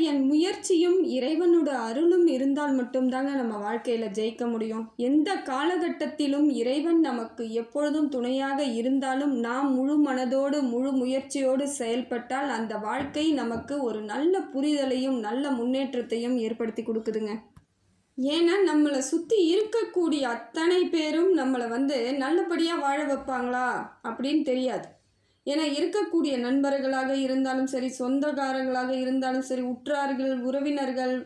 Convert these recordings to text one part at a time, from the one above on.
என் முயற்சியும் இறைவனோட அருளும் இருந்தால் மட்டும்தாங்க நம்ம வாழ்க்கையில் ஜெயிக்க முடியும். எந்த காலகட்டத்திலும் இறைவன் நமக்கு எப்பொழுதும் துணையாக இருந்தாலும் நாம் முழு மனதோடு முழு முயற்சியோடு செயல்பட்டால் அந்த வாழ்க்கை நமக்கு ஒரு நல்ல புரிதலையும் நல்ல முன்னேற்றத்தையும் ஏற்படுத்தி கொடுக்குதுங்க. ஏன்னா நம்மளை சுற்றி இருக்கக்கூடிய அத்தனை பேரும் நம்மளை வந்து நல்லபடியாக வாழ வைப்பாங்களா? அப்படின்னு தெரியாது. ஏன்னா இருக்கக்கூடிய நண்பர்களாக இருந்தாலும் சரி சொந்தக்காரங்களாக இருந்தாலும் சரி உற்றார்கள் உறவினர்கள்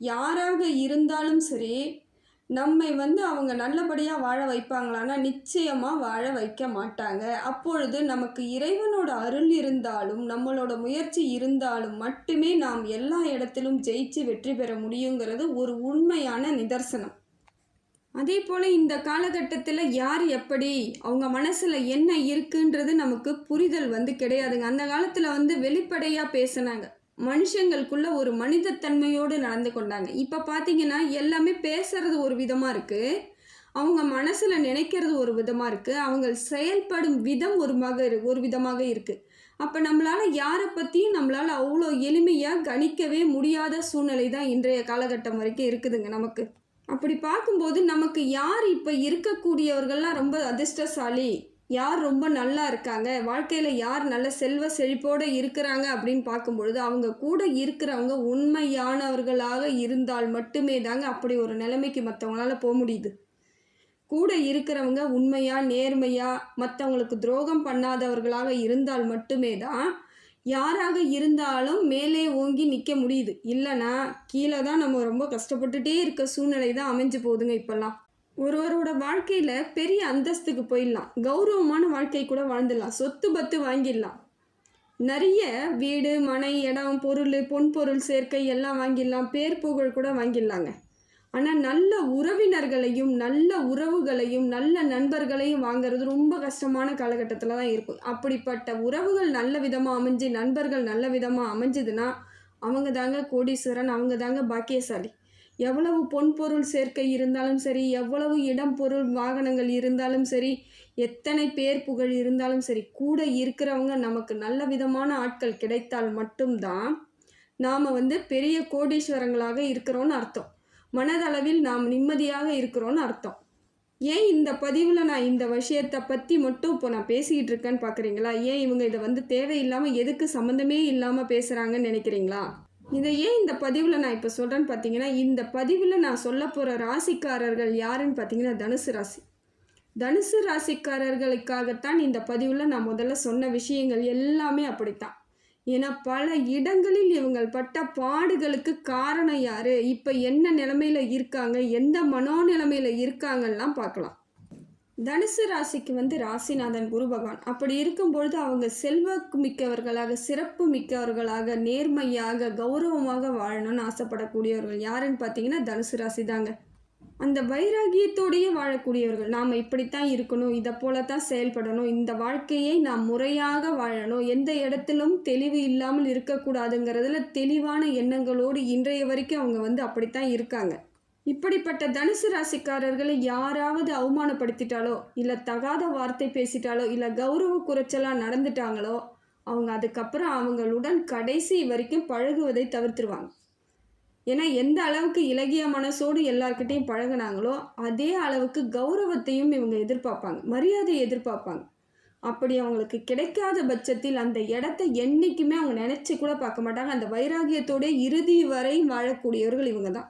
யாராக இருந்தாலும் சரி நம்மை வந்து அவங்க நல்லபடியாக வாழ வைப்பாங்களான்னா நிச்சயமாக வாழ வைக்க மாட்டாங்க. அப்பொழுது நமக்கு இறைவனோட அருள் இருந்தாலும் நம்மளோட முயற்சி இருந்தாலும் மட்டுமே நாம் எல்லா இடத்திலும் ஜெயிச்சு வெற்றி பெற முடியுங்கிறது ஒரு உண்மையான நிதர்சனம். அதே போல் இந்த காலகட்டத்தில் யார் எப்படி அவங்க மனசில் என்ன இருக்குன்றது நமக்கு புரிதல் வந்து கிடையாதுங்க. அந்த காலத்தில் வந்து வெளிப்படையாக பேசினாங்க. மனுஷங்களுக்குள்ள ஒரு மனிதத்தன்மையோடு நடந்து கொண்டாங்க. இப்போ பார்த்தீங்கன்னா எல்லாமே பேசுறது ஒரு விதமாக இருக்குது அவங்க மனசில் நினைக்கிறது ஒரு விதமாக இருக்குது அவங்க செயல்படும் விதம் ஒரு மக ஒரு விதமாக இருக்குது அப்போ நம்மளால் யாரை பற்றியும் நம்மளால் அவ்வளோ எளிமையாக கணிக்கவே முடியாத சூழ்நிலை தான் இன்றைய காலகட்டம் வரைக்கும் இருக்குதுங்க நமக்கு. அப்படி பார்க்கும்போது நமக்கு யார் இப்போ இருக்கக்கூடியவர்கள்லாம் ரொம்ப அதிர்ஷ்டசாலி? யார் ரொம்ப நல்லா இருக்காங்க? வாழ்க்கையில் யார் நல்ல செல்வ செழிப்போடு இருக்கிறாங்க அப்படின்னு பார்க்கும்பொழுது அவங்க கூட இருக்கிறவங்க உண்மையானவர்களாக இருந்தால் மட்டுமே தாங்க அப்படி ஒரு நிலைமைக்கு மற்றவங்களால போக முடியுது. கூட இருக்கிறவங்க உண்மையாக நேர்மையாக மற்றவங்களுக்கு துரோகம் பண்ணாதவர்களாக இருந்தால் மட்டுமே தான் யாராக இருந்தாலும் மேலே ஓங்கி நிற்க முடியுது. இல்லைன்னா கீழே தான் நம்ம ரொம்ப கஷ்டப்பட்டுட்டே இருக்க சூழ்நிலை தான் அமைஞ்சு போகுதுங்க இப்போல்லாம். ஒருவரோட வாழ்க்கையில் பெரிய அந்தஸ்துக்கு போயிடலாம். கௌரவமான வாழ்க்கை கூட வாழ்ந்துடலாம். சொத்து பத்து வாங்கிடலாம். நிறைய வீடு மனை இடம் பொருள் பொன் பொருள் சேர்க்கை எல்லாம் வாங்கிடலாம். பேர் புகழ் கூட வாங்கிடலாங்க. ஆனால் நல்ல உறவினர்களையும் நல்ல உறவுகளையும் நல்ல நண்பர்களையும் வாங்குறது ரொம்ப கஷ்டமான காலகட்டத்தில் தான் இருக்கும். அப்படிப்பட்ட உறவுகள் நல்ல விதமாக அமைஞ்சு நண்பர்கள் நல்ல விதமாக அமைஞ்சதுன்னா அவங்க தாங்க கோடீஸ்வரன் அவங்க தாங்க பாக்கியசாலி. எவ்வளவு பொன் பொருள் சேர்க்கை இருந்தாலும் சரி எவ்வளவு இடம் பொருள் வாகனங்கள் இருந்தாலும் சரி எத்தனை பேர் புகழ் இருந்தாலும் சரி கூட இருக்கிறவங்க நமக்கு நல்ல விதமான ஆட்கள் கிடைத்தால் மட்டும்தான் நாம் வந்து பெரிய கோடீஸ்வரங்களாக இருக்கிறோன்னு அர்த்தம். மனதளவில் நாம் நிம்மதியாக இருக்கிறோன்னு அர்த்தம். ஏன் இந்த பதிவில் நான் இந்த விஷயத்தை பற்றி மட்டும் இப்போ நான் பேசிக்கிட்டு இருக்கேன்னு பார்க்குறீங்களா ஏன் இவங்க இதை வந்து தேவையில்லாமல் எதுக்கு சம்மந்தமே இல்லாமல் பேசுகிறாங்கன்னு நினைக்கிறீங்களா? இதை ஏன் இந்த பதிவில் நான் இப்போ சொல்கிறேன்னு பார்த்தீங்கன்னா இந்த பதிவில் நான் சொல்ல போகிற ராசிக்காரர்கள் யாருன்னு பார்த்தீங்கன்னா தனுசு ராசி. தனுசு ராசிக்காரர்களுக்காகத்தான் இந்த பதிவில் நான் முதல்ல சொன்ன விஷயங்கள் எல்லாமே அப்படித்தான். ஏன்னா பல இடங்களில் இவங்கள் பட்ட பாடுகளுக்கு காரணம் யார்? இப்போ என்ன நிலமையில் இருக்காங்க? எந்த மனோநிலைமையில் இருக்காங்கலாம் பார்க்கலாம். தனுசு ராசிக்கு வந்து ராசிநாதன் குரு பகவான். அப்படி இருக்கும்பொழுது அவங்க செல்வாக்கு மிக்கவர்களாக சிறப்பு மிக்கவர்களாக நேர்மையாக கௌரவமாக வாழணும்னு ஆசைப்படக்கூடியவர்கள் யாருன்னு பார்த்தீங்கன்னா தனுசு ராசி தாங்க அந்த வைராகியத்தோடையே வாழக்கூடியவர்கள். நாம் இப்படித்தான் இருக்கணும் இதை போலத்தான் செயல்படணும் இந்த வாழ்க்கையை நாம் முறையாக வாழணும் எந்த இடத்திலும் தெளிவு இல்லாமல் இருக்கக்கூடாதுங்கிறதுல தெளிவான எண்ணங்களோடு இன்றைய வரைக்கும் அவங்க வந்து அப்படித்தான் இருக்காங்க. இப்படிப்பட்ட தனுசு ராசிக்காரர்களை யாராவது அவமானப்படுத்திட்டாலோ இல்லை தகாத வார்த்தை பேசிட்டாலோ இல்லை கௌரவ குறைச்சலாக நடந்துட்டாங்களோ அவங்க அதுக்கப்புறம் அவங்களுடன் கடைசி வரைக்கும் பழகுவதை தவிர்த்துருவாங்க. ஏன்னா எந்த அளவுக்கு இலகிய மனசோடு எல்லார்கிட்டையும் பழகுனாங்களோ அதே அளவுக்கு கௌரவத்தையும் இவங்க எதிர்பார்ப்பாங்க. மரியாதையை எதிர்பார்ப்பாங்க. அப்படி அவங்களுக்கு கிடைக்காத பட்சத்தில் அந்த இடத்த என்றைக்குமே அவங்க நினச்சி கூட பார்க்க மாட்டாங்க. அந்த வைராகியத்தோட இறுதி வரை வாழக்கூடியவர்கள் இவங்க தான்.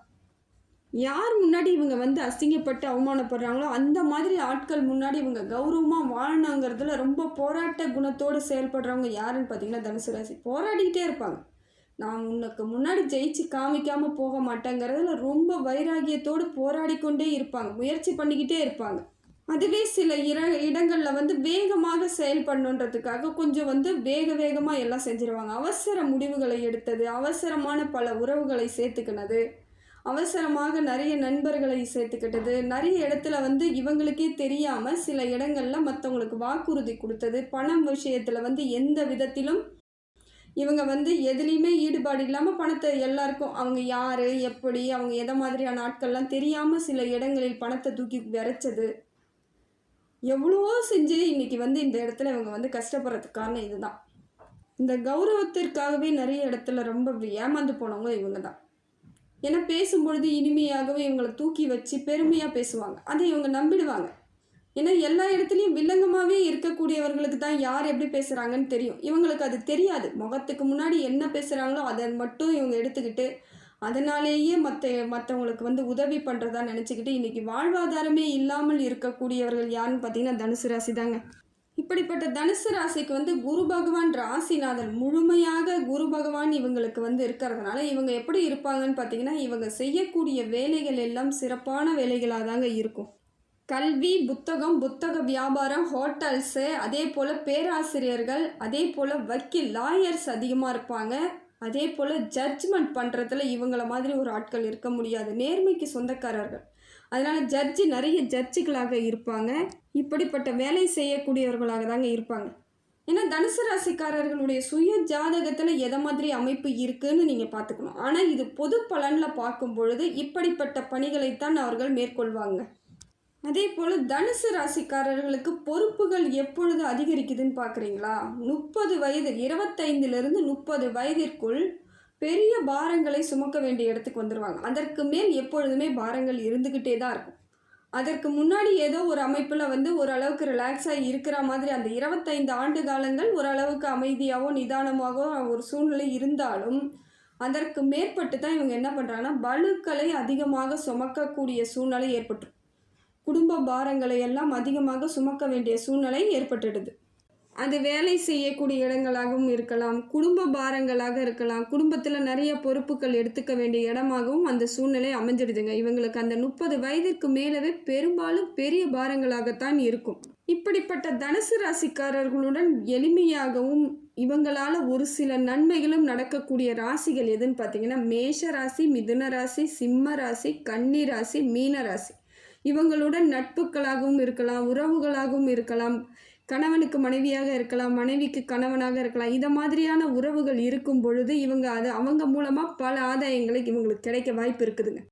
யார் முன்னாடி இவங்க வந்து அசிங்கப்பட்டு அவமானப்படுறாங்களோ அந்த மாதிரி ஆட்கள் முன்னாடி இவங்க கௌரவமாக வாழணுங்கிறதுல ரொம்ப போராட்ட குணத்தோடு செயல்படுறவங்க யாருன்னு பார்த்தீங்கன்னா தனுசு ராசி. போராடிக்கிட்டே இருப்பாங்க. நான் உனக்கு முன்னாடி ஜெயிச்சு காமிக்காமல் போக மாட்டேங்கிறதுல ரொம்ப வைராகியத்தோடு போராடி கொண்டே இருப்பாங்க. முயற்சி பண்ணிக்கிட்டே இருப்பாங்க. அதுவே சில இர இடங்களில் வந்து வேகமாக செயல்படணுன்றதுக்காக கொஞ்சம் வந்து வேக வேகமாக எல்லாம் செஞ்சுருவாங்க. அவசர முடிவுகளை எடுத்தது அவசரமான பல உறவுகளை சேர்த்துக்கினது அவசரமாக நிறைய நண்பர்களை சேர்த்துக்கிட்டது நிறைய இடத்துல வந்து இவங்களுக்கே தெரியாமல் சில இடங்களில் மற்றவங்களுக்கு வாக்குறுதி கொடுத்தது பணம் விஷயத்தில் வந்து எந்த விதத்திலும் இவங்க வந்து எதுலேயுமே ஈடுபாடு இல்லாமல் பணத்தை எல்லாருக்கும் அவங்க யார் எப்படி அவங்க எதை மாதிரியான ஆட்கள்லாம் தெரியாமல் சில இடங்களில் பணத்தை தூக்கி விரைச்சது. எவ்வளவோ செஞ்சு இன்னைக்கு வந்து இந்த இடத்துல இவங்க வந்து கஷ்டப்படுறதுக்கு காரணம் இதுதான். இந்த கௌரவத்திற்காகவே நிறைய இடத்துல ரொம்ப ஏமாந்து போனவங்க இவங்க தான் ஏன்னா பேசும்பொழுது இனிமையாகவே இவங்களை தூக்கி வச்சு பெருமையாக பேசுவாங்க. அதை இவங்க நம்பிடுவாங்க. ஏன்னா எல்லா இடத்துலையும் வில்லங்கமாகவே இருக்கக்கூடியவர்களுக்கு தான் யார் எப்படி பேசுகிறாங்கன்னு தெரியும். இவங்களுக்கு அது தெரியாது. முகத்துக்கு முன்னாடி என்ன பேசுகிறாங்களோ அதை மட்டும் இவங்க எடுத்துக்கிட்டு அதனாலேயே மற்ற மற்றவங்களுக்கு வந்து உதவி பண்ணுறதா நினச்சிக்கிட்டு இன்றைக்கி வாழ்வாதாரமே இல்லாமல் இருக்கக்கூடியவர்கள் யாருன்னு பார்த்தீங்கன்னா தனுசு ராசி தாங்க. இப்படிப்பட்ட தனுசு ராசிக்கு வந்து குரு பகவான் ராசிநாதன் முழுமையாக குரு பகவான் இவங்களுக்கு வந்து இருக்கிறதுனால இவங்க எப்படி இருப்பாங்கன்னு பார்த்தீங்கன்னா இவங்க செய்யக்கூடிய வேலைகள் எல்லாம் சிறப்பான வேலைகளாக தாங்க இருக்கும். கல்வி புத்தகம் புத்தக வியாபாரம் ஹோட்டல்ஸு அதே போல் பேராசிரியர்கள் அதே போல் வக்கீல் லாயர்ஸ் அதிகமாக இருப்பாங்க. அதே போல் ஜட்ஜ்மெண்ட் பண்ணுறதுல இவங்கள மாதிரி ஒரு ஆட்கள் இருக்க முடியாது. நேர்மைக்கு சொந்தக்காரர்கள். அதனால் ஜட்ஜி நிறைய ஜட்ஜுகளாக இருப்பாங்க. இப்படிப்பட்ட வேலை செய்யக்கூடியவர்களாக தாங்க இருப்பாங்க. ஏன்னா தனுசு ராசிக்காரர்களுடைய சுய ஜாதகத்தில் எதை மாதிரி அமைப்பு இருக்குதுன்னு நீங்கள் பார்த்துக்கணும். ஆனால் இது பொது பலனில் பார்க்கும் பொழுது இப்படிப்பட்ட பணிகளைத்தான் அவர்கள் மேற்கொள்வாங்க. அதே போல் தனுசு ராசிக்காரர்களுக்கு பொறுப்புகள் எப்பொழுது அதிகரிக்குதுன்னு பார்க்குறீங்களா? முப்பது வயது இருபத்தைந்திலிருந்து முப்பது வயதிற்குள் பெரிய பாரங்களை சுமக்க வேண்டிய இடத்துக்கு வந்துடுவாங்க அதற்கு மேல் எப்பொழுதுமே பாரங்கள் இருந்துக்கிட்டே தான் இருக்கும். அதற்கு முன்னாடி ஏதோ ஒரு அமைப்பில் வந்து ஓரளவுக்கு ரிலாக்ஸாக இருக்கிற மாதிரி அந்த இருபத்தைந்து ஆண்டு காலங்கள் ஓரளவுக்கு அமைதியாகவோ நிதானமாகவோ ஒரு சூழ்நிலை இருந்தாலும் அதற்கு மேற்பட்டு தான் இவங்க என்ன பண்ணுறாங்கன்னா பலுக்களை அதிகமாக சுமக்கக்கூடிய சூழ்நிலை ஏற்பட்டுரும். குடும்ப பாரங்களை எல்லாம் அதிகமாக சுமக்க வேண்டிய சூழ்நிலை ஏற்பட்டுடுது. அது வேலை செய்யக்கூடிய இடங்களாகவும் இருக்கலாம் குடும்ப பாரங்களாக இருக்கலாம் குடும்பத்தில் நிறைய பொறுப்புகள் எடுத்துக்க வேண்டிய இடமாகவும் அந்த சூழ்நிலை அமைஞ்சிடுதுங்க. இவங்களுக்கு அந்த முப்பது வயதிற்கு மேலவே பெரும்பாலும் பெரிய பாரங்களாகத்தான் இருக்கும். இப்படிப்பட்ட தனுசு ராசிக்காரர்களுடன் எளிமையாகவும் இவங்களால் ஒரு சில நன்மைகளும் நடக்கக்கூடிய ராசிகள் எதுன்னு பார்த்தீங்கன்னா மேஷ ராசி மிதுன ராசி சிம்ம ராசி கன்னி ராசி மீன ராசி. இவங்களுடன் நட்புகளாகவும் இருக்கலாம் உறவுகளாகவும் இருக்கலாம் கணவனுக்கு மனைவியாக இருக்கலாம் மனைவிக்கு கணவனாக இருக்கலாம். இதை மாதிரியான உறவுகள் இருக்கும் பொழுது இவங்க அது அவங்க மூலமாக பல ஆதாயங்களை இவங்களுக்கு கிடைக்க வாய்ப்பு இருக்குதுங்க.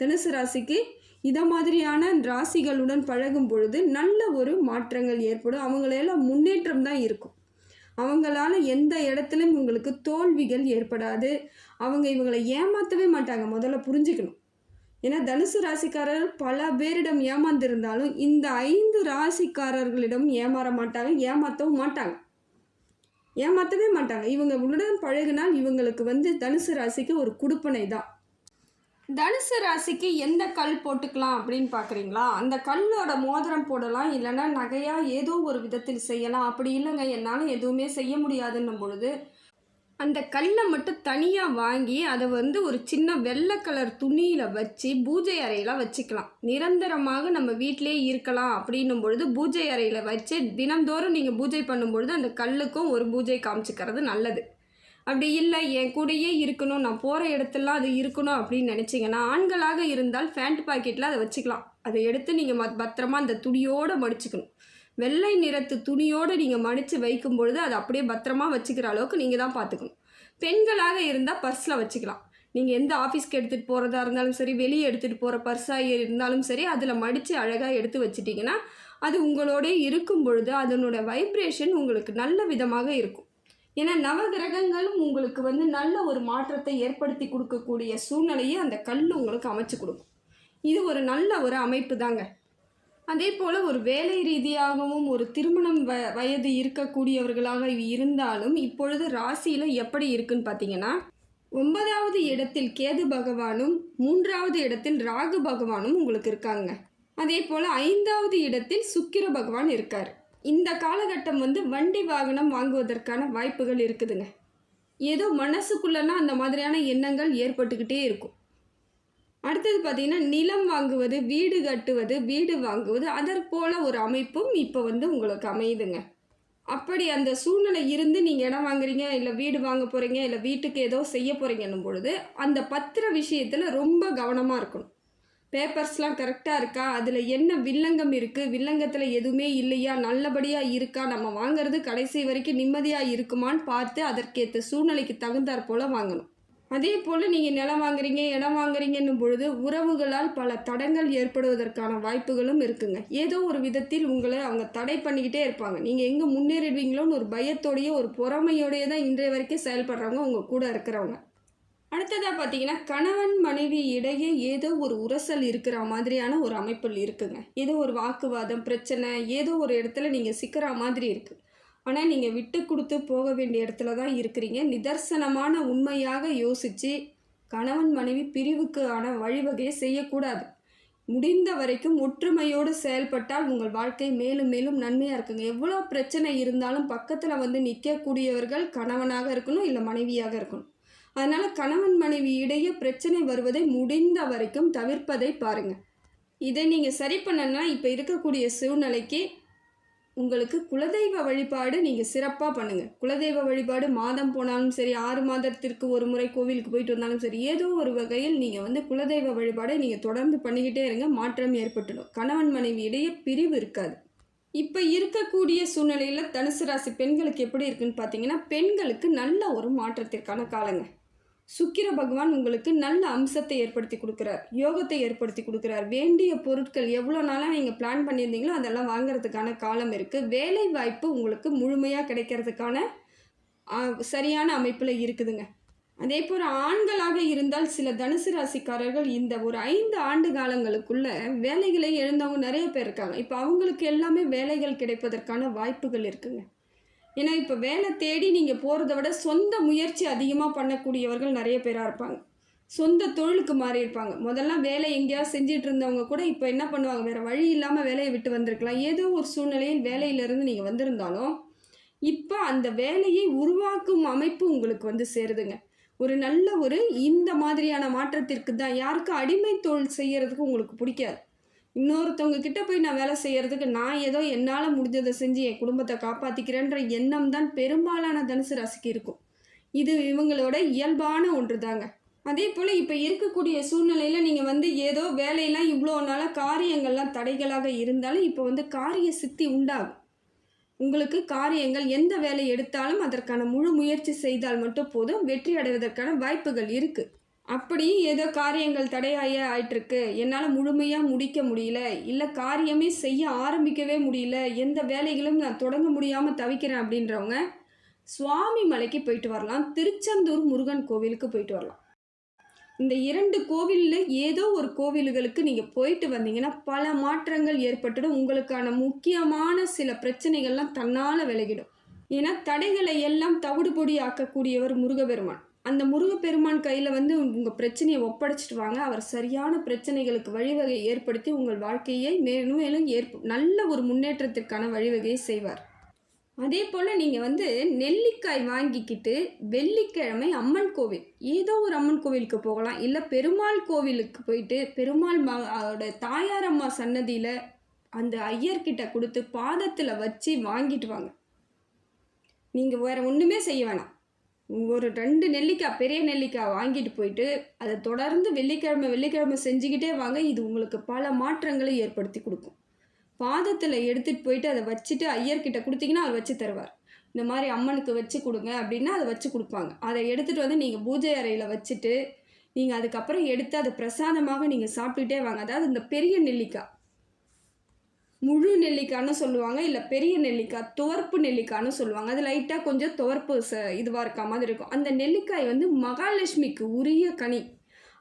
தனுசு ராசிக்கு இதை மாதிரியான ராசிகளுடன் பழகும் பொழுது நல்ல ஒரு மாற்றங்கள் ஏற்படும். அவங்களெல்லாம் முன்னேற்றம் தான் இருக்கும். அவங்களால எந்த இடத்துலையும் உங்களுக்கு தோல்விகள் ஏற்படாது. அவங்க இவங்களை ஏமாற்றவே மாட்டாங்க. முதல்ல புரிஞ்சுக்கணும். ஏன்னா தனுசு ராசிக்காரர் பல பேரிடம் ஏமாந்திருந்தாலும் இந்த ஐந்து ராசிக்காரர்களிடம் ஏமாற மாட்டாங்க ஏமாற்றவும் மாட்டாங்க. ஏமாற்றவே மாட்டாங்க. இவங்க உடன் பழகினால் இவங்களுக்கு வந்து தனுசு ராசிக்கு ஒரு குடுப்பனை தான். தனுசு ராசிக்கு எந்த கல் போட்டுக்கலாம் அப்படின்னு பார்க்குறீங்களா அந்த கல்லோட மோதிரம் போடலாம் இல்லைன்னா நகையாக ஏதோ ஒரு விதத்தில் செய்யலாம். அப்படி இல்லைங்க. என்னால் எதுவுமே செய்ய முடியாதுன்னும் பொழுது அந்த கல்லை மட்டும் தனியாக வாங்கி அதை வந்து ஒரு சின்ன வெள்ளை கலர் துணியில் வச்சு பூஜை அறையில் வச்சுக்கலாம். நிரந்தரமாக நம்ம வீட்டிலே இருக்கலாம் அப்படின்னும் பொழுது பூஜை அறையில் வச்சு தினந்தோறும் நீங்கள் பூஜை பண்ணும்பொழுது அந்த கல்லுக்கும் ஒரு பூஜை காமிச்சிக்கிறது நல்லது. அப்படி இல்லை என் கூடயே இருக்கணும் நான் போகிற இடத்துலலாம் அது இருக்கணும் அப்படின்னு நினச்சிங்கன்னா ஆண்களாக இருந்தால் ஃபேண்ட் பாக்கெட்டில் அதை வச்சுக்கலாம். அதை எடுத்து நீங்கள் மத் பத்திரமா அந்த துணியோடு மடிச்சுக்கணும். வெள்ளை நிறத்து துணியோடு நீங்கள் மடித்து வைக்கும் பொழுது அதை அப்படியே பத்திரமா வச்சுக்கிற அளவுக்கு நீங்கள் தான் பார்த்துக்கணும். பெண்களாக இருந்தால் பர்ஸில் வச்சுக்கலாம். நீங்கள் எந்த ஆஃபீஸ்க்கு எடுத்துகிட்டு போகிறதா இருந்தாலும் சரி வெளியே எடுத்துகிட்டு போகிற பர்ஸாக இருந்தாலும் சரி அதில் மடித்து அழகாக எடுத்து வச்சிட்டிங்கன்னா அது உங்களோட இருக்கும் பொழுது அதனோட வைப்ரேஷன் உங்களுக்கு நல்ல விதமாக இருக்கும். ஏன்னா நவகிரகங்களும் உங்களுக்கு வந்து நல்ல ஒரு மாற்றத்தை ஏற்படுத்தி கொடுக்கக்கூடிய சூழ்நிலையை அந்த கல் உங்களுக்கு அமைச்சு கொடுக்கும். இது ஒரு நல்ல ஒரு அமைப்பு தாங்க. அதே போல் ஒரு வேலை ரீதியாகவும் ஒரு திருமணம் வ வயது இருக்கக்கூடியவர்களாக இருந்தாலும் இப்பொழுது ராசியில் எப்படி இருக்குன்னு பார்த்தீங்கன்னா ஒன்பதாவது இடத்தில் கேது பகவானும் மூன்றாவது இடத்தில் ராகு பகவானும் உங்களுக்கு இருக்காங்க. அதே போல் ஐந்தாவது இடத்தில் சுக்கிர பகவான் இருக்கார். இந்த காலகட்டம் வந்து வண்டி வாகனம் வாங்குவதற்கான வாய்ப்புகள் இருக்குதுங்க. ஏதோ மனசுக்குள்ளனா அந்த மாதிரியான எண்ணங்கள் ஏற்பட்டுக்கிட்டே இருக்கும். அடுத்தது பார்த்தீங்கன்னா நிலம் வாங்குவது வீடு கட்டுவது வீடு வாங்குவது அதற்போல் ஒரு அமைப்பும் இப்போ வந்து உங்களுக்கு அமையுதுங்க. அப்படி அந்த சூழ்நிலை இருந்து நீங்கள் இடம் வாங்குறீங்க இல்லை வீடு வாங்க போகிறீங்க இல்லை வீட்டுக்கு ஏதோ செய்ய போகிறீங்கன்னும் பொழுது அந்த பத்திர விஷயத்தில் ரொம்ப கவனமாக இருக்கணும். பேப்பர்ஸ்லாம் கரெக்டாக இருக்கா? அதில் என்ன வில்லங்கம் இருக்குது வில்லங்கத்தில் எதுவுமே இல்லையா? நல்லபடியாக இருக்கா? நம்ம வாங்குறது கடைசி வரைக்கும் நிம்மதியாக இருக்குமான்னு பார்த்து அதற்கேற்ற சூழ்நிலைக்கு தகுந்தாற் போல் வாங்கணும். அதே போல் நீங்கள் நிலம் வாங்குறீங்க இடம் வாங்குறீங்கன்னும் பொழுது உறவுகளால் பல தடங்கள் ஏற்படுவதற்கான வாய்ப்புகளும் இருக்குங்க. ஏதோ ஒரு விதத்தில் உங்களை அவங்க தடை பண்ணிக்கிட்டே இருப்பாங்க. நீங்கள் எங்கே முன்னேறிடுவீங்களோன்னு ஒரு பயத்தோடையே ஒரு பொறாமையோடையே தான் இன்றைய வரைக்கும் செயல்படுறவங்க உங்கள் கூட இருக்கிறவங்க. அடுத்ததாக பார்த்தீங்கன்னா கணவன் மனைவி இடையே ஏதோ ஒரு உரசல் இருக்கிற மாதிரியான ஒரு அமைப்பில் இருக்குங்க. ஏதோ ஒரு வாக்குவாதம் பிரச்சனை ஏதோ ஒரு இடத்துல நீங்கள் சிக்கிற மாதிரி இருக்குது ஆனால் நீங்கள் விட்டு கொடுத்து போக வேண்டிய இடத்துல தான் இருக்கிறீங்க. நிதர்சனமான உண்மையாக யோசித்து கணவன் மனைவி பிரிவுக்கு ஆன வழிவகையை செய்யக்கூடாது. முடிந்த வரைக்கும் ஒற்றுமையோடு செயல்பட்டால் உங்கள் வாழ்க்கை மேலும் மேலும் நன்மையாக இருக்குங்க. எவ்வளோ பிரச்சனை இருந்தாலும் பக்கத்தில் வந்து நிற்கக்கூடியவர்கள் கணவனாக இருக்கணும் இல்லை மனைவியாக இருக்கணும். அதனால் கணவன் மனைவி இடையே பிரச்சனை வருவதை முடிந்த வரைக்கும் தவிர்ப்பதை பாருங்கள் இதை நீங்கள் சரி பண்ணனா இப்போ இருக்கக்கூடிய சூழ்நிலைக்கு உங்களுக்கு குலதெய்வ வழிபாடு நீங்கள் சிறப்பாக பண்ணுங்கள் குலதெய்வ வழிபாடு மாதம் போனாலும் சரி ஆறு மாதத்திற்கு ஒரு முறை கோவிலுக்கு போயிட்டு வந்தாலும் சரி ஏதோ ஒரு வகையில் நீங்கள் வந்து குலதெய்வ வழிபாடை நீங்கள் தொடர்ந்து பண்ணிக்கிட்டே இருங்க மாற்றம் ஏற்பட்டுடும். கணவன் மனைவி இடையே பிரிவு இருக்காது. இப்போ இருக்கக்கூடிய சூழ்நிலையில் தனுசு ராசி பெண்களுக்கு எப்படி இருக்குன்னு பார்த்தீங்கன்னா பெண்களுக்கு நல்ல ஒரு மாற்றத்திற்கான காலங்க. சுக்கிர பகவான் உங்களுக்கு நல்ல அம்சத்தை ஏற்படுத்தி கொடுக்குறார் யோகத்தை ஏற்படுத்தி கொடுக்குறார். வேண்டிய பொருட்கள் எவ்வளோ நாளாக நீங்கள் பிளான் பண்ணியிருந்தீங்களோ அதெல்லாம் வாங்குறதுக்கான காலம் இருக்குது வேலை வாய்ப்பு உங்களுக்கு முழுமையாக கிடைக்கிறதுக்கான சரியான அமைப்பில் இருக்குதுங்க. அதே போல் ஆண்களாக இருந்தால் சில தனுசு ராசிக்காரர்கள் இந்த ஒரு ஐந்து ஆண்டு காலங்களுக்குள்ள வேலைகளை எழுந்தவங்க நிறைய பேர் இருக்காங்க. இப்போ அவங்களுக்கு எல்லாமே வேலைகள் கிடைப்பதற்கான வாய்ப்புகள் இருக்குங்க. ஏன்னா இப்போ வேலை தேடி நீங்கள் போகிறத விட சொந்த முயற்சி அதிகமாக பண்ணக்கூடியவர்கள் நிறைய பேராக இருப்பாங்க. சொந்த தொழிலுக்கு மாறி இருப்பாங்க. முதல்ல வேலை எங்கேயாவது செஞ்சிட்டு இருந்தவங்க கூட இப்போ என்ன பண்ணுவாங்க? வேறு வழி இல்லாமல் வேலையை விட்டு வந்திருக்கலாம். ஏதோ ஒரு சூழ்நிலையில் வேலையிலேருந்து நீங்கள் வந்திருந்தாலும் இப்போ அந்த வேலையை உருவாக்கும் அமைப்பு உங்களுக்கு வந்து சேருதுங்க. ஒரு நல்ல ஒரு இந்த மாதிரியான மாற்றத்திற்கு தான் யாருக்கும் அடிமை தொழில் செய்கிறதுக்கு உங்களுக்கு பிடிக்காது. இன்னொருத்தவங்க கிட்ட போய் நான் வேலை செய்கிறதுக்கு நான் ஏதோ என்னால் முடிஞ்சதை செஞ்சு என் குடும்பத்தை காப்பாற்றிக்கிறேன்ற எண்ணம் தான் பெரும்பாலான தனுசு ராசிக்கு இருக்கும். இது இவங்களோட இயல்பான ஒன்று தாங்க அதே போல் இப்போ இருக்கக்கூடிய சூழ்நிலையில் நீங்கள் வந்து ஏதோ வேலையெல்லாம் இவ்வளோ நாளாக காரியங்கள்லாம் தடைகளாக இருந்தாலும் இப்போ வந்து காரிய சித்தி உண்டாகும். உங்களுக்கு காரியங்கள் எந்த வேலை எடுத்தாலும் அதற்கான முழு முயற்சி செய்தால் மட்டும் போதும் வெற்றி அடைவதற்கான வாய்ப்புகள் இருக்குது அப்படி ஏதோ காரியங்கள் தடையாய ஆயிட்டிருக்கு. என்னால் முழுமையாக முடிக்க முடியல. இல்லை காரியமே செய்ய ஆரம்பிக்கவே முடியல. எந்த வேலைகளும் நான் தொடங்க முடியாமல் தவிக்கிறேன் அப்படின்றவங்க சுவாமி மலைக்கு போயிட்டு வரலாம். திருச்செந்தூர் முருகன் கோவிலுக்கு போயிட்டு வரலாம். இந்த இரண்டு கோவிலில் ஏதோ ஒரு கோவில்களுக்கு நீங்கள் போயிட்டு வந்தீங்கன்னா பல மாற்றங்கள் ஏற்பட்டுடும். உங்களுக்கான முக்கியமான சில பிரச்சனைகள்லாம் தன்னால் விலகிடும். ஏன்னா தடைகளை எல்லாம் தவிடுபொடி ஆக்கக்கூடியவர் முருகபெருமான் அந்த முருகப்பெருமான் கையில் வந்து உங்கள் பிரச்சனையை ஒப்படைச்சிட்டு வாங்க அவர் சரியான பிரச்சனைகளுக்கு வழிவகை ஏற்படுத்தி உங்கள் வாழ்க்கையை மேலும் மேலும் ஏற்ப நல்ல ஒரு முன்னேற்றத்திற்கான வழிவகையை செய்வார். அதே போல் நீங்கள் வந்து நெல்லிக்காய் வாங்கிக்கிட்டு வெள்ளிக்கிழமை அம்மன் கோவில் ஏதோ ஒரு அம்மன் கோவிலுக்கு போகலாம். இல்லை பெருமாள் கோவிலுக்கு போயிட்டு பெருமாள் மா அவரோட தாயாரம்மா சன்னதியில் அந்த ஐயர்கிட்ட கொடுத்து பாதத்தில் வச்சு வாங்கிட்டு வாங்க. நீங்கள் வேறு ஒன்றுமே செய்ய வேணாம். ஒரு ரெண்டு நெல்லிக்காய் பெரிய நெல்லிக்காய் வாங்கிட்டு போயிட்டு அதை தொடர்ந்து வெள்ளிக்கிழமை வெள்ளிக்கிழமை செஞ்சுக்கிட்டே வாங்க. இது உங்களுக்கு பல மாற்றங்களை ஏற்படுத்தி கொடுக்கும். பாதத்தில் எடுத்துகிட்டு போயிட்டு அதை வச்சுட்டு ஐயர்கிட்ட கொடுத்தீங்கன்னா அவர் வச்சு தருவார். இந்த மாதிரி அம்மனுக்கு வச்சு கொடுங்க அப்படின்னா அதை வச்சு கொடுப்பாங்க. அதை எடுத்துகிட்டு வந்து நீங்கள் பூஜை அறையில் வச்சுட்டு நீங்கள் அதுக்கப்புறம் எடுத்து அதை பிரசாதமாக நீங்கள் சாப்பிட்டுட்டே வாங்க. அதாவது இந்த பெரிய நெல்லிக்காய் முழு நெல்லிக்காய்னு சொல்லுவாங்க இல்லை பெரிய நெல்லிக்காய் துவர்ப்பு நெல்லிக்காய்னு சொல்லுவாங்க. அது லைட்டாக கொஞ்சம் துவர்ப்பு ச இதுவாக இருக்க மாதிரி இருக்கும். அந்த நெல்லிக்காய் வந்து மகாலட்சுமிக்கு உரிய கனி.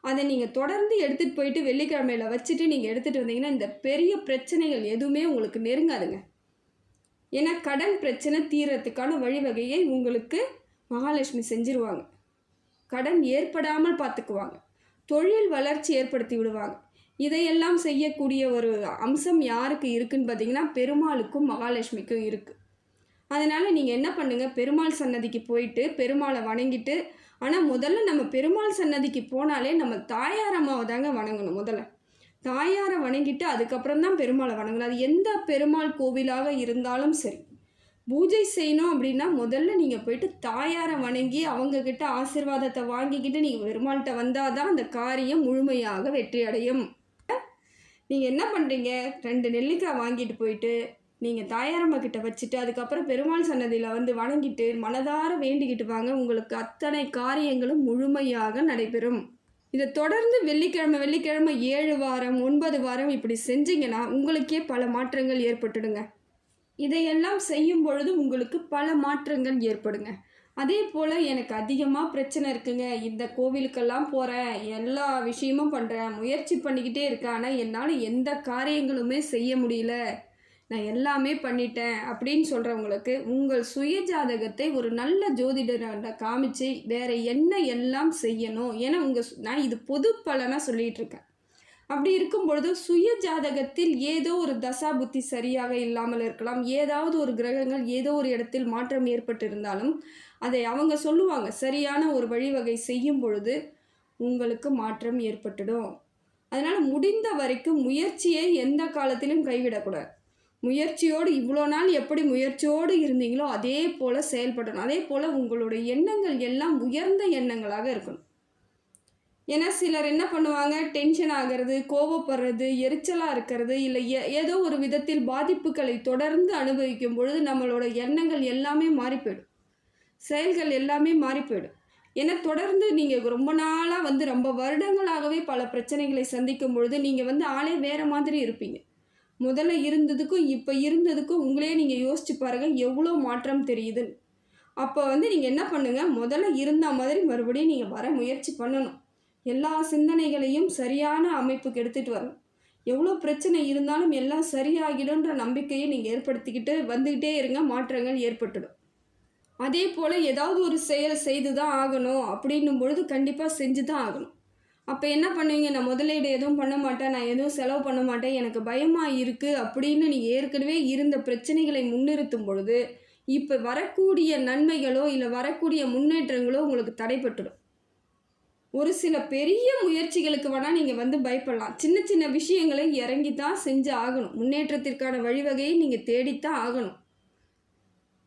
அதை நீங்கள் தொடர்ந்து எடுத்துகிட்டு போயிட்டு வெள்ளிக்கிழமையில் வச்சுட்டு நீங்கள் எடுத்துகிட்டு வந்தீங்கன்னா இந்த பெரிய பிரச்சனைகள் எதுவுமே உங்களுக்கு நெருங்காதுங்க. ஏன்னா கடன் பிரச்சனை தீர்றதுக்கான வழிவகையை உங்களுக்கு மகாலட்சுமி செஞ்சிருவாங்க. கடன் ஏற்படாமல் பார்த்துக்குவாங்க தொழில் வளர்ச்சி ஏற்படுத்தி விடுவாங்க. இதையெல்லாம் செய்யக்கூடிய ஒரு அம்சம் யாருக்கு இருக்குன்னு பார்த்தீங்கன்னா பெருமாளுக்கும் மகாலட்சுமிக்கும் இருக்குது அதனால் நீங்கள் என்ன பண்ணுங்கள் பெருமாள் சன்னதிக்கு போயிட்டு பெருமாளை வணங்கிட்டு ஆனால் முதல்ல நம்ம பெருமாள் சன்னதிக்கு போனாலே நம்ம தாயார் அம்மாவை தாங்க வணங்கணும் முதல்ல. தாயாரை வணங்கிட்டு அதுக்கப்புறம் தான் பெருமாளை வணங்கணும். அது எந்த பெருமாள் கோவிலாக இருந்தாலும் சரி. பூஜை செய்யணும் அப்படின்னா முதல்ல நீங்கள் போயிட்டு தாயாரை வணங்கி அவங்கக்கிட்ட ஆசிர்வாதத்தை வாங்கிக்கிட்டு நீங்கள் பெருமாள்கிட்ட வந்தால் தான் அந்த காரியம் முழுமையாக வெற்றி அடையும் நீங்கள் என்ன பண்ணுறீங்க ரெண்டு நெல்லிக்காய் வாங்கிட்டு போயிட்டு நீங்கள் தாயாரம்மா கிட்ட வச்சுட்டு அதுக்கப்புறம் பெருமாள் சன்னதியில் வந்து வணங்கிட்டு மனதார வேண்டிக்கிட்டு வாங்க. உங்களுக்கு அத்தனை காரியங்களும் முழுமையாக நடைபெறும். இதை தொடர்ந்து வெள்ளிக்கிழமை வெள்ளிக்கிழமை ஏழு வாரம் ஒன்பது வாரம் இப்படி செஞ்சீங்கன்னா உங்களுக்கே பல மாற்றங்கள் ஏற்பட்டுடுங்க. இதையெல்லாம் செய்யும் பொழுது உங்களுக்கு பல மாற்றங்கள் ஏற்படுங்க. அதே போல் எனக்கு அதிகமாக பிரச்சனை இருக்குங்க. இந்த கோவிலுக்கெல்லாம் போகிறேன் எல்லா விஷயமும் பண்ணுறேன் முயற்சி பண்ணிக்கிட்டே இருக்கேன் ஆனால் என்னால் எந்த காரியங்களுமே செய்ய முடியல. நான் எல்லாமே பண்ணிட்டேன் அப்படின்னு சொல்கிறவங்களுக்கு உங்கள் சுய ஜாதகத்தை ஒரு நல்ல ஜோதிடர்கிட்ட காமிச்சு வேறு என்ன எல்லாம் செய்யணும்? ஏன்னா உங்கள் நான் இது பொது பலனாக சொல்லிகிட்டு இருக்கேன். அப்படி இருக்கும் பொழுது சுய ஜாதகத்தில் ஏதோ ஒரு தசா புத்தி சரியாக இல்லாமல் இருக்கலாம். ஏதாவது ஒரு கிரகங்கள் ஏதோ ஒரு இடத்தில் மாற்றம் ஏற்பட்டிருந்தாலும் அதை அவங்க சொல்லுவாங்க. சரியான ஒரு வழிவகை செய்யும் பொழுது உங்களுக்கு மாற்றம் ஏற்பட்டுடும். அதனால் முடிந்த வரைக்கும் முயற்சியை எந்த காலத்திலும் கைவிடக்கூடாது. முயற்சியோடு இவ்வளோ நாள் எப்படி முயற்சியோடு இருந்தீங்களோ அதே போல் செயல்படணும். அதே போல் உங்களுடைய எண்ணங்கள் எல்லாம் உயர்ந்த எண்ணங்களாக இருக்கணும். ஏன்னா சிலர் என்ன பண்ணுவாங்க? டென்ஷன் ஆகிறது கோபப்படுறது எரிச்சலாக இருக்கிறது இல்லை எ ஏதோ ஒரு விதத்தில் பாதிப்புகளை தொடர்ந்து அனுபவிக்கும் பொழுது நம்மளோட எண்ணங்கள் எல்லாமே மாறி போயிடும். செயல்கள் எல்லாமே மாறி போயிடும். ஏன்னா தொடர்ந்து நீங்கள் ரொம்ப நாளாக வந்து ரொம்ப வருடங்களாகவே பல பிரச்சனைகளை சந்திக்கும் பொழுது நீங்கள் வந்து ஆளே வேறு மாதிரி இருப்பீங்க. முதல்ல இருந்ததுக்கும் இப்போ இருந்ததுக்கும் உங்களே நீங்கள் யோசிச்சு பாருங்கள் எவ்வளோ மாற்றம் தெரியுதுன்னு அப்போ வந்து நீங்கள் என்ன பண்ணுங்கள் முதல்ல இருந்த மாதிரி மறுபடியும் நீங்கள் வர முயற்சி பண்ணணும். எல்லா சிந்தனைகளையும் சரியான அமைப்புக்கு எடுத்துகிட்டு வரணும். எவ்வளோ பிரச்சனை இருந்தாலும் எல்லாம் சரியாகிடும்ன்ற நம்பிக்கையை நீங்கள் ஏற்படுத்திக்கிட்டு வந்துக்கிட்டே இருங்க மாற்றங்கள் ஏற்பட்டுடும். அதே போல் ஏதாவது ஒரு செயல் செய்து தான் ஆகணும் அப்படின்னும் பொழுது கண்டிப்பாக செஞ்சு தான் ஆகணும். அப்போ என்ன பண்ணுவீங்க? நான் முதலீடு எதுவும் பண்ண மாட்டேன். நான் எதுவும் செலவு பண்ண மாட்டேன். எனக்கு பயமாக இருக்குது அப்படின்னு நீங்கள் ஏற்கனவே இருந்த பிரச்சனைகளை முன்னிறுத்தும் பொழுது இப்போ வரக்கூடிய நன்மைகளோ இல்லை வரக்கூடிய முன்னேற்றங்களோ உங்களுக்கு தடைப்பட்டுடும் ஒரு சில பெரிய முயற்சிகளுக்கு வேணால் நீங்கள் வந்து பயப்படலாம். சின்ன சின்ன விஷயங்களை இறங்கி தான் செஞ்சு ஆகணும். முன்னேற்றத்திற்கான வழிவகையை நீங்கள் தேடித்தான் ஆகணும்.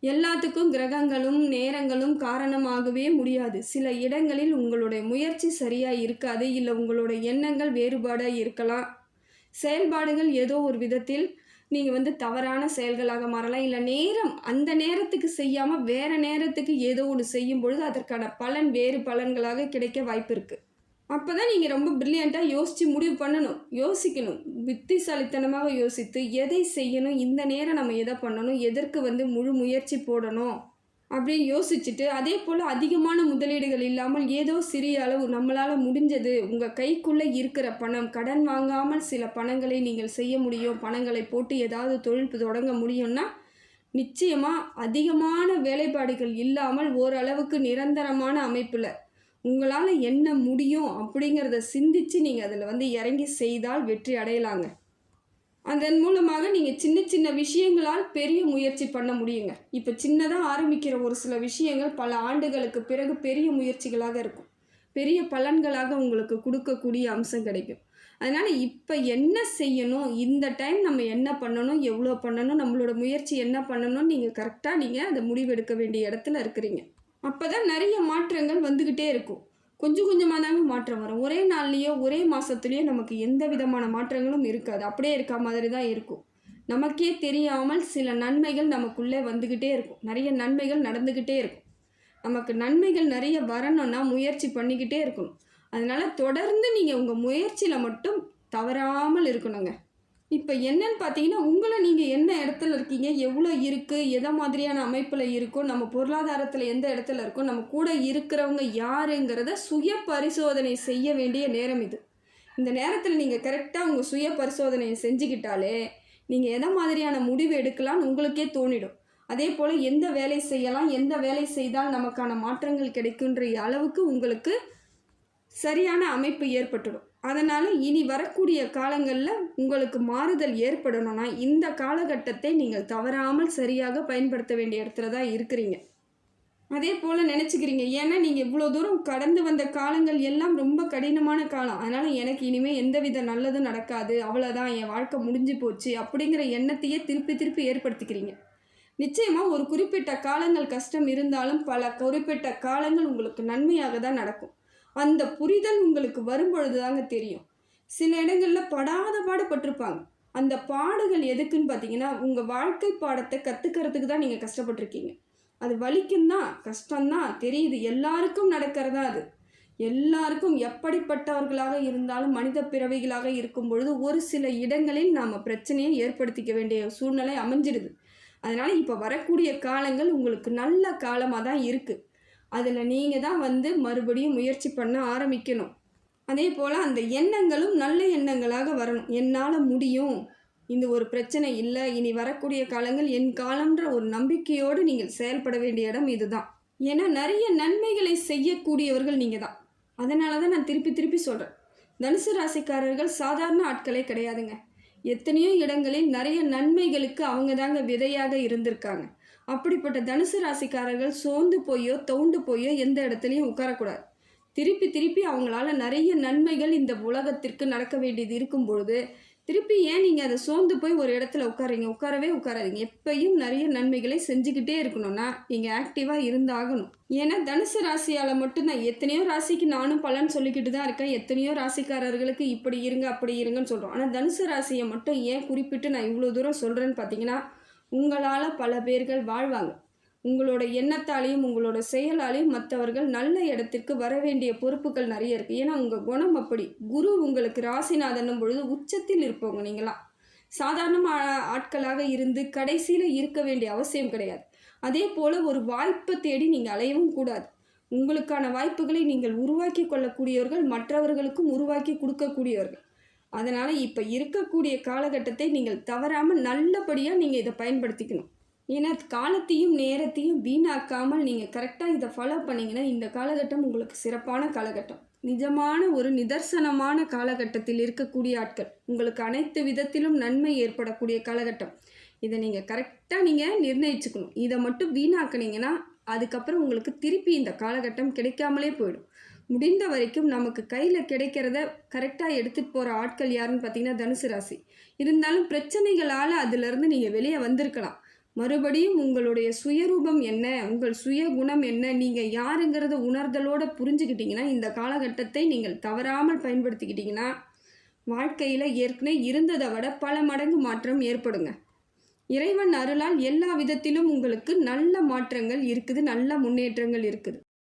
எல்லாத்துக்கும் கிரகங்களும் நேரங்களும் காரணமாகவே முடியாது. சில இடங்களில் உங்களுடைய முயற்சி சரியாக இருக்காது இல்லை உங்களுடைய எண்ணங்கள் வேறுபாடாக இருக்கலாம். செயல்பாடுகள் ஏதோ ஒரு விதத்தில் நீங்கள் வந்து தவறான செயல்களாக மாறலாம். இல்லை நேரம் அந்த நேரத்துக்கு செய்யாமல் வேறு நேரத்துக்கு ஏதோ ஒன்று செய்யும் பொழுது அதற்கான பலன் வேறு பலன்களாக கிடைக்க வாய்ப்பு இருக்குது அப்போ தான் நீங்கள் ரொம்ப ப்ரில்லியண்ட்டாக யோசித்து முடிவு பண்ணணும். யோசிக்கணும். புத்திசாலித்தனமாக யோசித்து எதை செய்யணும்? இந்த நேரம் நம்ம எதை பண்ணணும்? எதற்கு வந்து முழு முயற்சி போடணும்? அப்படின்னு யோசிச்சுட்டு அதே போல் அதிகமான முதலீடுகள் இல்லாமல் ஏதோ சிறிய அளவு நம்மளால் முடிஞ்சது. உங்கள் கைக்குள்ளே இருக்கிற பணம் கடன் வாங்காமல் சில பணங்களை நீங்கள் செய்ய முடியும். பணங்களை போட்டு ஏதாவது தொழில் தொடங்க முடியும்னா நிச்சயமாக அதிகமான வேலைப்பாடுகள் இல்லாமல் ஓரளவுக்கு நிரந்தரமான அமைப்பில் உங்களால் என்ன முடியும் அப்படிங்கிறத சிந்திச்சு நீங்கள் அதில் வந்து இறங்கி செய்தால் வெற்றி அடையலாங்க. அதன் மூலமாக நீங்கள் சின்ன சின்ன விஷயங்களால் பெரிய முயற்சி பண்ண முடியுங்க. இப்போ சின்னதாக ஆரம்பிக்கிற ஒரு சில விஷயங்கள் பல ஆண்டுகளுக்கு பிறகு பெரிய முயற்சிகளாக இருக்கும். பெரிய பலன்களாக உங்களுக்கு கொடுக்கக்கூடிய அம்சம் கிடைக்கும். அதனால் இப்போ என்ன செய்யணும் இந்த டைம் நம்ம என்ன பண்ணணும் எவ்வளோ பண்ணணும் நம்மளோட முயற்சி என்ன பண்ணணும்னு நீங்கள் கரெக்டாக நீங்கள் அதை முடிவெடுக்க வேண்டிய இடத்துல இருக்கிறீங்க. அப்போ தான் நிறைய மாற்றங்கள் வந்துக்கிட்டே இருக்கும். கொஞ்சம் கொஞ்சமாக தாங்க மாற்றம் வரும். ஒரே நாள்லேயோ ஒரே மாதத்துலேயோ நமக்கு எந்த விதமான மாற்றங்களும் இருக்காது. அப்படியே இருக்க மாதிரி தான் இருக்கும். நமக்கே தெரியாமல் சில நன்மைகள் நமக்குள்ளே வந்துக்கிட்டே இருக்கும். நிறைய நன்மைகள் நடந்துக்கிட்டே இருக்கும். நமக்கு நன்மைகள் நிறைய வரணும்னா முயற்சி பண்ணிக்கிட்டே இருக்கணும். அதனால் தொடர்ந்து நீங்கள் உங்கள் முயற்சியில் மட்டும் தவறாமல் இருக்கணுங்க. இப்போ என்னன்னு பார்த்தீங்கன்னா உங்களை நீங்கள் என்ன இடத்துல இருக்கீங்க எவ்வளோ இருக்குது எதை மாதிரியான அமைப்பில் இருக்கோ நம்ம பொருளாதாரத்தில் எந்த இடத்துல இருக்கோ நம்ம கூட இருக்கிறவங்க யாருங்கிறத சுய பரிசோதனை செய்ய வேண்டிய நேரம் இது. இந்த நேரத்தில் நீங்கள் கரெக்டாக உங்கள் சுய பரிசோதனையை செஞ்சுக்கிட்டாலே நீங்கள் எதை மாதிரியான முடிவு எடுக்கலாம்னு உங்களுக்கே தோணிடும். அதே போல் எந்த வேலை செய்யலாம் எந்த வேலை செய்தால் நமக்கான மாற்றங்கள் கிடைக்குன்ற அளவுக்கு உங்களுக்கு சரியான அமைப்பு ஏற்பட்டுடும். அதனால் இனி வரக்கூடிய காலங்களில் உங்களுக்கு மாறுதல் ஏற்படணும்னா இந்த காலகட்டத்தை நீங்கள் தவறாமல் சரியாக பயன்படுத்த வேண்டிய இடத்துல தான் இருக்கிறீங்க. அதே போல் நினச்சிக்கிறீங்க ஏன்னா நீங்கள் இவ்வளோ தூரம் கடந்து வந்த காலங்கள் எல்லாம் ரொம்ப கடினமான காலம். அதனால் எனக்கு இனிமேல் எந்தவித நல்லதும் நடக்காது அவ்வளோதான் என் வாழ்க்கை முடிஞ்சு போச்சு அப்படிங்கிற எண்ணத்தையே திருப்பி திருப்பி ஏற்படுத்திக்கிறீங்க. நிச்சயமாக ஒரு குறிப்பிட்ட காலங்கள் கஷ்டம் இருந்தாலும் பல குறிப்பிட்ட காலங்கள் உங்களுக்கு நன்மையாக தான் நடக்கும். அந்த புரிதல் உங்களுக்கு வரும்பொழுது தாங்க தெரியும். சில இடங்களில் படாத பாடுபட்டிருப்பாங்க அந்த பாடுகள் எதுக்குன்னு பார்த்தீங்கன்னா உங்கள் வாழ்க்கை பாடத்தை கற்றுக்கிறதுக்கு தான் நீங்கள் கஷ்டப்பட்டிருக்கீங்க. அது வலிக்கும் தான் கஷ்டம்தான் தெரியுது. எல்லாருக்கும் நடக்கிறதா அது. எல்லாருக்கும் எப்படிப்பட்டவர்களாக இருந்தாலும் மனித பிறவிகளாக இருக்கும் பொழுது ஒரு சில இடங்களில் நாம் பிரச்சனையை ஏற்படுத்திக்க வேண்டிய சூழ்நிலை அமைஞ்சிடுது அதனால் இப்போ வரக்கூடிய காலங்கள் உங்களுக்கு நல்ல காலமாக தான் இருக்குது அதில் நீங்கள் தான் வந்து மறுபடியும் முயற்சி பண்ண ஆரம்பிக்கணும். அதே போல் அந்த எண்ணங்களும் நல்ல எண்ணங்களாக வரணும். என்னால் முடியும். இந்த ஒரு பிரச்சனை இல்லை. இனி வரக்கூடிய காலங்கள் என் காலம்ன்ற ஒரு நம்பிக்கையோடு நீங்கள் செயல்பட வேண்டிய இடம் இதுதான். ஏன்னா நிறைய நன்மைகளை செய்யக்கூடியவர்கள் நீங்கள் தான். அதனால தான் நான் திருப்பி திருப்பி சொல்கிறேன் தனுசு ராசிக்காரர்கள் சாதாரண ஆட்களே கிடையாதுங்க. எத்தனையோ இடங்களில் நிறைய நன்மைகளுக்கு அவங்க தாங்க விதையாக இருந்திருக்காங்க. அப்படிப்பட்ட தனுசு ராசிக்காரர்கள் சோர்ந்து போயோ தோண்டு போயோ எந்த இடத்துலையும் உட்காரக்கூடாது. திருப்பி திருப்பி அவங்களால நிறைய நன்மைகள் இந்த உலகத்திற்கு நடக்க வேண்டியது இருக்கும் பொழுது திருப்பி ஏன் நீங்கள் அதை சோர்ந்து போய் ஒரு இடத்துல உட்காருங்க? உட்காரவே உட்காராதீங்க. எப்பயும் நிறைய நன்மைகளை செஞ்சுக்கிட்டே இருக்கணும்னா நீங்கள் ஆக்டிவாக இருந்தாகணும். ஏன்னா தனுசு ராசியால் மட்டும்தான் எத்தனையோ ராசிக்கு நானும் பலன் சொல்லிக்கிட்டு தான் இருக்கேன். எத்தனையோ ராசிக்காரர்களுக்கு இப்படி இருங்க அப்படி இருங்கன்னு சொல்கிறோம் ஆனால் தனுசு ராசியை மட்டும் ஏன் குறிப்பிட்டு நான் இவ்வளோ தூரம் சொல்கிறேன்னு பார்த்தீங்கன்னா உங்களால் பல பேர்கள் வாழ்வாங்க. உங்களோட எண்ணத்தாலையும் உங்களோட செயலாலையும் மற்றவர்கள் நல்ல இடத்திற்கு வர வேண்டிய பொறுப்புகள் நிறைய இருக்குது ஏன்னா உங்கள் குணம் அப்படி. குரு உங்களுக்கு ராசிநாதனும் பொழுது உச்சத்தில் இருப்பவங்க நீங்களாம் சாதாரண ஆட்களாக இருந்து கடைசியில் இருக்க வேண்டிய அவசியம் கிடையாது. அதே போல் ஒரு வாய்ப்பை தேடி நீங்கள் அலையவும் கூடாது. உங்களுக்கான வாய்ப்புகளை நீங்கள் உருவாக்கி கொள்ளக்கூடியவர்கள் மற்றவர்களுக்கும் உருவாக்கி கொடுக்கக்கூடியவர்கள். அதனால் இப்போ இருக்கக்கூடிய காலகட்டத்தை நீங்கள் தவறாமல் நல்லபடியாக நீங்கள் இதை பயன்படுத்திக்கணும். ஏன்னா காலத்தையும் நேரத்தையும் வீணாக்காமல் நீங்கள் கரெக்டாக இதை ஃபாலோ பண்ணிங்கன்னா இந்த காலகட்டம் உங்களுக்கு சிறப்பான காலகட்டம். நிஜமான ஒரு நிதர்சனமான காலகட்டத்தில் இருக்கக்கூடிய ஆட்கள் உங்களுக்கு அனைத்து விதத்திலும் நன்மை ஏற்படக்கூடிய காலகட்டம். இதை நீங்கள் கரெக்டாக நீங்கள் நிர்ணயிச்சுக்கணும். இதை மட்டும் வீணாக்குனீங்கன்னா அதுக்கப்புறம் உங்களுக்கு திருப்பி இந்த காலகட்டம் கிடைக்காமலே போயிடும். முடிந்த வரைக்கும் நமக்கு கையில் கிடைக்கிறத கரெக்டாக எடுத்துகிட்டு போகிற ஆட்கள் யாருன்னு பார்த்தீங்கன்னா தனுசு ராசி. இருந்தாலும் பிரச்சனைகளால் அதிலிருந்து நீங்கள் வெளியே வந்திருக்கலாம். மறுபடியும் உங்களுடைய சுயரூபம் என்ன? உங்கள் சுய குணம் என்ன? நீங்கள் யாருங்கிறத உணர்தலோடு புரிஞ்சுக்கிட்டிங்கன்னா இந்த காலகட்டத்தை நீங்கள் தவறாமல் பயன்படுத்திக்கிட்டிங்கன்னா வாழ்க்கையில் ஏற்கனவே இருந்ததை விட பல மடங்கு மாற்றம் ஏற்படுங்க. இறைவன் அருளால் எல்லா விதத்திலும் உங்களுக்கு நல்ல மாற்றங்கள் இருக்குது நல்ல முன்னேற்றங்கள் இருக்குது.